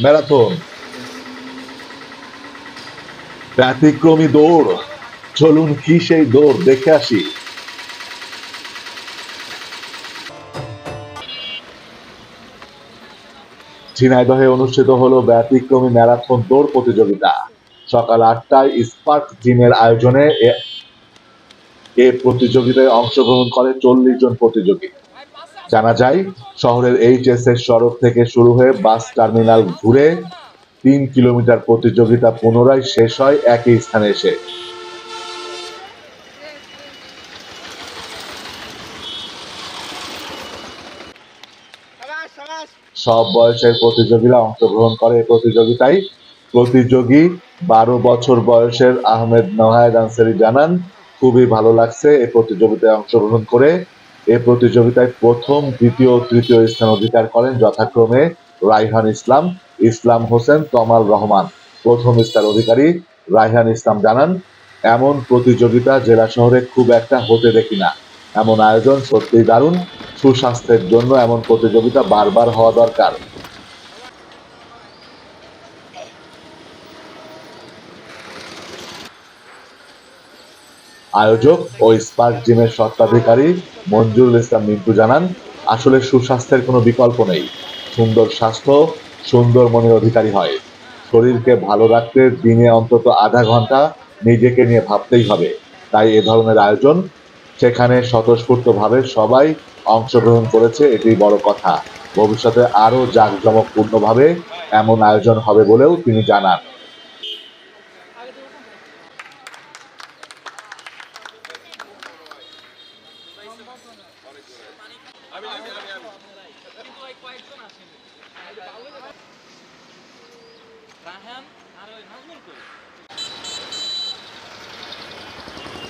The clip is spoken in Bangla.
ম্যারাথন ব্যতিক্রমী দৌড়, চলুন কি সেই দৌড়, দেখে আসি। ঝিনাইদহে অনুষ্ঠিত হলো ব্যতিক্রমী ম্যারাথন দৌড় প্রতিযোগিতা। সকাল আটটায় স্পার্ক জিমের আয়োজনে এ- প্রতিযোগিতায় অংশগ্রহণ করে চল্লিশ জন প্রতিযোগী। জানা যায়, শহরের এইচএস এর সড়ক থেকে শুরু হয়ে বাস টার্মিনাল ঘুরে তিন কিলোমিটার প্রতিযোগিতা পুনরায় শেষ হয় একই স্থানে এসে। সব বয়সের প্রতিযোগীরা অংশগ্রহণ করে এই প্রতিযোগিতায়। প্রতিযোগী বারো বছর বয়সের আহমেদ নহায়দ আনসারি জানান, খুবই ভালো লাগছে এই প্রতিযোগিতায় অংশগ্রহণ করে। এই প্রতিযোগিতায় প্রথম, দ্বিতীয় তৃতীয় স্থান অধিকার করেন যথাক্রমে রাইহান ইসলাম ইসলাম হোসেন, তমাল রহমান। প্রথম স্থান অধিকারী রাইহান ইসলাম জানান, এমন প্রতিযোগিতা জেলা শহরে খুব একটা হতে দেখি না। এমন আয়োজন সত্যিই দারুণ। সুস্বাস্থ্যের জন্য এমন প্রতিযোগিতা বারবার হওয়া দরকার। আয়োজক ও স্পার্ক জিমের স্বত্বাধিকারী মঞ্জুরুল ইসলাম মিন্টু জানান, আসলে সুস্বাস্থ্যের কোনো বিকল্প নেই। সুন্দর স্বাস্থ্য, সুন্দর মনের অধিকারী হয়। শরীরকে ভালো রাখতে দিনে অন্তত আধা ঘণ্টা নিজেকে নিয়ে ভাবতেই হবে। তাই এ ধরনের আয়োজন সেখানে স্বতঃস্ফূর্তভাবে সবাই অংশগ্রহণ করেছে এটি বড় কথা। ভবিষ্যতে আরও জাঁকজমকপূর্ণভাবে এমন আয়োজন হবে বলেও তিনি জানান। রাহান আর ওই নাজমুল কই